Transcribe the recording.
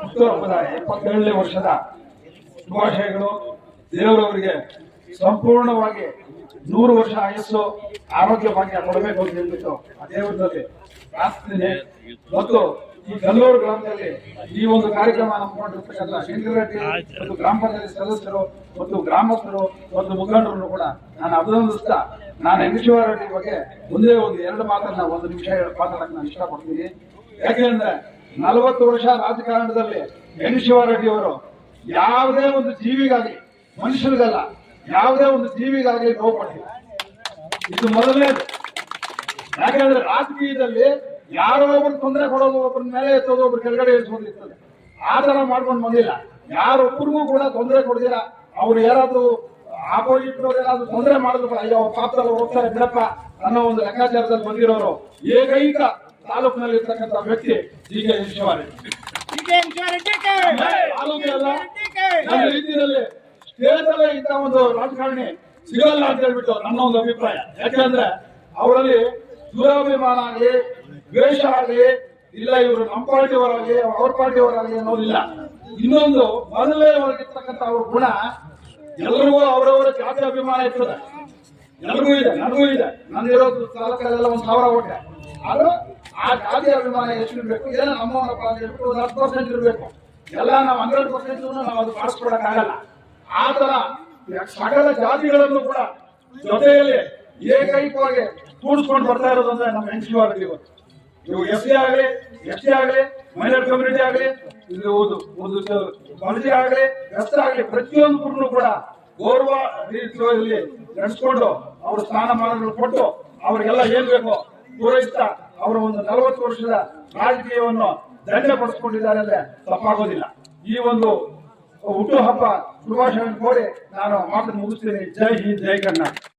ಹುಟ್ಟುಹಬ್ಬದ ಎಪ್ಪತ್ತೇಳನೇ ವರ್ಷದ ಶುಭಾಶಯಗಳು. ದೇವರವರಿಗೆ ಸಂಪೂರ್ಣವಾಗಿ ನೂರು ವರ್ಷ ಆಯಸ್ಸು ಆರೋಗ್ಯ ಭಾಗ್ಯ ಕೊಡಬೇಕು ಅಂತ ಹೇಳ್ಬಿಟ್ಟು ಆ ದೇವರಲ್ಲಿ ಪ್ರಾರ್ಥನೆ ಮತ್ತು ಈ ಗಲ್ಲೂರು ಗ್ರಾಮದಲ್ಲಿ ಈ ಒಂದು ಕಾರ್ಯಕ್ರಮ ಹಮ್ಮಿಕೊಂಡಿರ್ತಕ್ಕಂಥ ಶಂಕರರೆಡ್ಡಿ ಮತ್ತು ಗ್ರಾಮ ಪಂಚಾಯತ್ ಸದಸ್ಯರು ಮತ್ತು ಗ್ರಾಮಸ್ಥರು ಮತ್ತು ಮುಖಂಡರನ್ನು ಕೂಡ ನಾನು ಅಭಿನಂದಿಸ್ತಾ, ನಾನು ರೆಡ್ಡಿ ಬಗ್ಗೆ ಒಂದೇ ಒಂದು ಎರಡು ಮಾತನ್ನ, ಒಂದು ನಿಮಿಷ ಮಾತಾಡಕ್ಕೆ ನಾನು ಇಷ್ಟಪಡ್ತೀನಿ. ಯಾಕೆಂದ್ರೆ ನಲವತ್ತು ವರ್ಷ ರಾಜಕಾರಣದಲ್ಲಿ ರೆಡ್ಡಿ ಅವರು ಯಾವುದೇ ಒಂದು ಜೀವಿಗಾಗಲಿ ಮನುಷ್ಯರಿಗಲ್ಲ ಯಾವುದೇ ಒಂದು ಜೀವಿಗಾಗಲಿ ನೋವು ಪಟ್ಟಿಲ್ಲ ಇದು ಮೊದಲನೇದು. ಯಾಕಂದ್ರೆ ರಾಜಕೀಯದಲ್ಲಿ ಯಾರೋ ಒಬ್ರು ತೊಂದರೆ ಕೊಡೋದು ಒಬ್ಬರ ಮೇಲೆ ಎತ್ತೋದು, ಒಬ್ರು ಕೆಳಗಡೆ ಇಳಿಸೋದು ಇರ್ತದೆ. ಆ ತರ ಮಾಡ್ಕೊಂಡು ಬಂದಿಲ್ಲ. ಯಾರೊಬ್ಬರಿಗೂ ಕೂಡ ತೊಂದರೆ ಕೊಡ್ದಿರ ಅವ್ರು ಯಾರಾದ್ರೂ ಆಪೋಸಿಟ್ ಏನಾದ್ರು ತೊಂದರೆ ಮಾಡಿದ್ರು, ಅಯ್ಯೋ ಪಾಪದಲ್ಲಿ ಹೋಗ್ತಾರೆ, ಬಿಡಪ್ಪ ಅನ್ನೋ ಒಂದು ಲೆಕ್ಕಾಚಾರದಲ್ಲಿ ಬಂದಿರೋರು ಏಕೈಕ ತಾಲೂಕಿನಲ್ಲಿ ಇರ್ತಕ್ಕಂಥ ವ್ಯಕ್ತಿ ಡಿ ಕೆ ಶಿವಾರೆಡ್ಡಿ ತಾಲೂಕೇ ಅಲ್ಲ ನನ್ನ ರೀತಿಯಲ್ಲಿ ಇಂಥ ಒಂದು ರಾಜಕಾರಣಿ ಸಿಗಲ್ಲ ಅಂತ ಹೇಳ್ಬಿಟ್ಟು ನನ್ನ ಒಂದು ಅಭಿಪ್ರಾಯ. ಯಾಕೆಂದ್ರೆ ಅವರಲ್ಲಿ ದುರಾಭಿಮಾನ ಆಗಲಿ ದ್ವೇಷ ಆಗಲಿ ಇಲ್ಲ ಇವರು ನಮ್ಮ ಪಾರ್ಟಿಯವರಾಗಲಿ ಅವ್ರ ಪಾರ್ಟಿಯವರಾಗಲಿ ಅನ್ನೋದಿಲ್ಲ. ಇನ್ನೊಂದು ಮೊದಲೇ ಒಳಗಿರ್ತಕ್ಕಂಥ ಅವ್ರ ಗುಣ ಎಲ್ಲರಿಗೂ ಅವರವರ ಜಾತಿ ಅಭಿಮಾನ ಇರ್ತದೆ. ಎಲ್ರಿಗೂ ಇದೆ ನನಗೂ ಇದೆ. ನಂದಿರೋದು ತಾಲೂಕಲ್ಲೆಲ್ಲ ಒಂದು ಸಾವಿರ ಓಟೆ ಆದ್ರೆ ಆ ಜಾತಿ ಅಭಿಮಾನ ಎಷ್ಟು ಇರಬೇಕು ಏನೋ ನಮ್ಮವನಪ್ಪ ಅಂತ ಹೇಳ್ಬಿಟ್ಟು ಒಂದು ಹತ್ತು ಪರ್ಸೆಂಟ್ ಇರಬೇಕು. ಎಲ್ಲ ನಾವು ಹಂಡ್ರೆಡ್ ಪರ್ಸೆಂಟ್ ನಾವು ಅದು ಮಾಡಿಸ್ಕೊಡಕ್ಕಾಗಲ್ಲ ಆ ಥರ ಸಕಲ ಜಾತಿಗಳನ್ನು ಕೂಡ ಜೊತೆಯಲ್ಲಿ ಏಕೈಕವಾಗಿ ಕೂಡಿಸ್ಕೊಂಡು ಬರ್ತಾ ಇರೋದು ಅಂದ್ರೆ ನಮ್ಮ ಆಗಲಿ ಇವತ್ತು. ಇವು ಎಸ್ ಸಿ ಆಗಲಿ, ಎಸ್ ಟಿ ಆಗಲಿ ಮೈನಾರ್ ಕಮ್ಯುನಿಟಿ ಆಗಲಿ, ಇದು ಒಂದು ಒಂದು ಮನುಷ್ಯ ಆಗಲಿ, ಎಸ್ ಆಗಲಿ ಪ್ರತಿಯೊಂದು ಕೂಡ ಗೌರವ ರೀತಿಯಲ್ಲಿ ನಡೆಸ್ಕೊಂಡು ಅವ್ರ ಸ್ಥಾನಮಾನಗಳು ಕೊಟ್ಟು ಅವ್ರಿಗೆಲ್ಲ ಏನ್ ಬೇಕೋ ಪೂರೈಸ್ತಾ ಅವರ ಒಂದು ನಲವತ್ತು ವರ್ಷದ ರಾಜಕೀಯವನ್ನು ದಂಡ ಪಡಿಸ್ಕೊಂಡಿದ್ದಾರೆ ಅಂದ್ರೆ ತಪ್ಪಾಗೋದಿಲ್ಲ. ಈ ಒಂದು ಹುಟ್ಟುಹಬ್ಬ ಶುಭಾಶಯ ಕೋರಿ ನಾನು ಮಾತನ್ನು ಮುಗಿಸ್ತೀನಿ. ಜೈ ಹಿಂದ್, ಜೈ ಕರ್ನಾಟಕ.